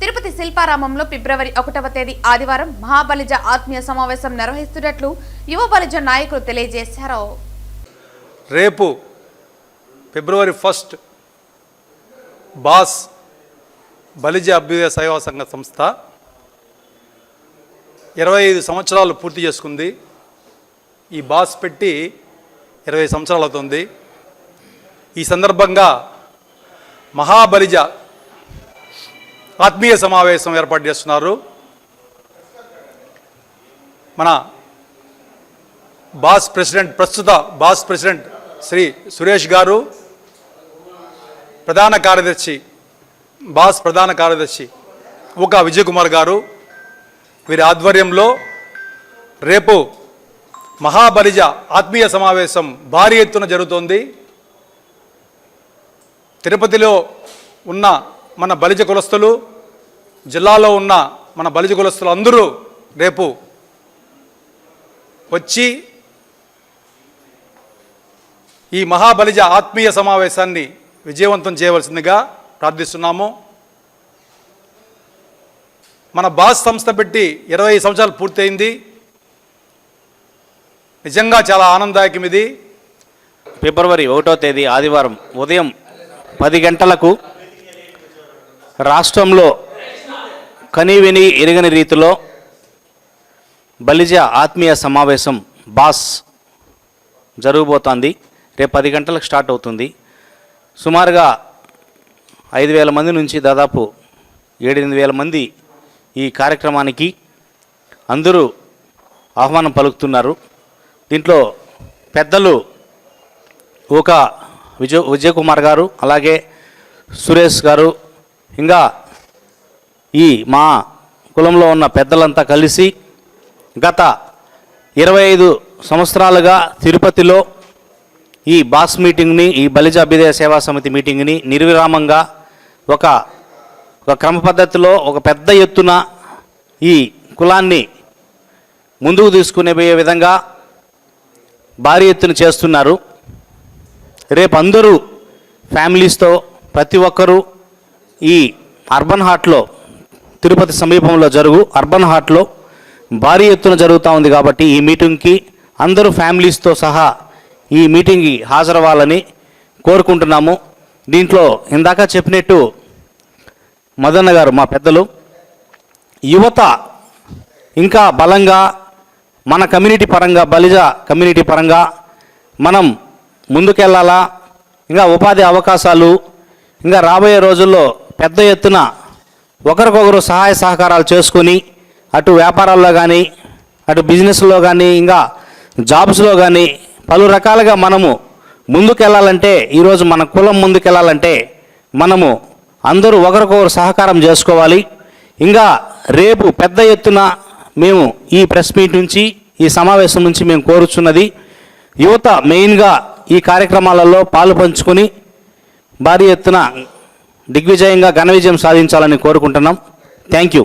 తిరుపతి శిల్పారామంలో ఫిబ్రవరి ఒకటవ తేదీ ఆదివారం మహాబలిజ ఆత్మీయ సమావేశం నిర్వహిస్తున్నట్లు యువ బలిజ నాయకులు తెలియజేశారు. రేపు ఫిబ్రవరి ఫస్ట్ బాస్ బలిజ అభ్యుదయ సేవా సంఘ సంస్థ ఇరవై ఐదు సంవత్సరాలు పూర్తి చేసుకుంది. ఈ బాస్ పెట్టి ఇరవై సంవత్సరాలు అవుతుంది. ఈ సందర్భంగా మహాబలిజ ఆత్మీయ సమావేశం ఏర్పాటు చేస్తున్నారు. మన బాస్ ప్రెసిడెంట్ ప్రస్తుత బాస్ ప్రెసిడెంట్ శ్రీ సురేష్ గారు ప్రధాన కార్యదర్శి బాస్ ప్రధాన కార్యదర్శి ఒక విజయ్ కుమార్ గారు వీరి ఆధ్వర్యంలో రేపు మహాబలిజ ఆత్మీయ సమావేశం భారీ ఎత్తున జరుగుతోంది. తిరుపతిలో ఉన్న మన బలిజ కులస్తులు జిల్లాలో ఉన్న మన బలిజ కులస్తులు అందరూ రేపు వచ్చి ఈ మహాబలిజ ఆత్మీయ సమావేశాన్ని విజయవంతం చేయవలసిందిగా ప్రార్థిస్తున్నాము. మన బాస్ సంస్థ పెట్టి ఇరవై సంవత్సరాలు పూర్తయింది. నిజంగా చాలా ఆనందదాయకం ఇది. ఫిబ్రవరి ఒకటో తేదీ ఆదివారం ఉదయం పది గంటలకు రాష్ట్రంలో కనీవిని ఎరగని రీతిలో బలిజ ఆత్మీయ సమావేశం బాస్ జరగబోతోంది. రేపు పది గంటలకు స్టార్ట్ అవుతుంది. సుమారుగా ఐదు వేల మంది నుంచి దాదాపు ఏడెనిమిది వేల మంది ఈ కార్యక్రమానికి అందరూ ఆహ్వానం పలుకుతున్నారు. దీంట్లో పెద్దలు ఒక విజయ విజయ్ కుమార్ గారు అలాగే సురేష్ గారు ఇంకా ఈ మా కులంలో ఉన్న పెద్దలంతా కలిసి గత ఇరవై ఐదు సంవత్సరాలుగా తిరుపతిలో ఈ బాస్ మీటింగ్ని ఈ బలిజ అభ్యుదయ సేవా సమితి మీటింగ్ని నిర్విరామంగా ఒక ఒక క్రమ పద్ధతిలో ఒక పెద్ద ఎత్తున ఈ కులాన్ని ముందుకు తీసుకునే పోయే విధంగా భారీ ఎత్తున చేస్తున్నారు. రేపు అందరూ ఫ్యామిలీస్తో ప్రతి ఒక్కరూ ఈ అర్బన్ హార్ట్లో తిరుపతి సమీపంలో జరుగు అర్బన్ హాట్లో భారీ ఎత్తున జరుగుతూ ఉంది కాబట్టి ఈ మీటింగ్కి అందరూ ఫ్యామిలీస్తో సహా ఈ మీటింగ్కి హాజరవ్వాలని కోరుకుంటున్నాము. దీంట్లో ఇందాక చెప్పినట్టు మదన్న గారు మా పెద్దలు యువత ఇంకా బలంగా మన కమ్యూనిటీ పరంగా బలిజ కమ్యూనిటీ పరంగా మనం ముందుకెళ్ళాలా? ఇంకా ఉపాధి అవకాశాలు ఇంకా రాబోయే రోజుల్లో పెద్ద ఎత్తున ఒకరికొకరు సహాయ సహకారాలు చేసుకొని అటు వ్యాపారాల్లో కానీ అటు బిజినెస్లో కానీ ఇంకా జాబ్స్లో కానీ పలు రకాలుగా మనము ముందుకెళ్ళాలంటే ఈరోజు మన కులం ముందుకెళ్ళాలంటే మనము అందరూ ఒకరికొకరు సహకారం చేసుకోవాలి. ఇంకా రేపు పెద్ద ఎత్తున మేము ఈ ప్రెస్ మీట్ నుంచి ఈ సమావేశం నుంచి మేము కోరుచున్నది యువత మెయిన్గా ఈ కార్యక్రమాలలో పాలు పంచుకొని భారీ ఎత్తున దిగ్విజయంగా ఘన విజయం సాధించాలని కోరుకుంటున్నాం. Thank you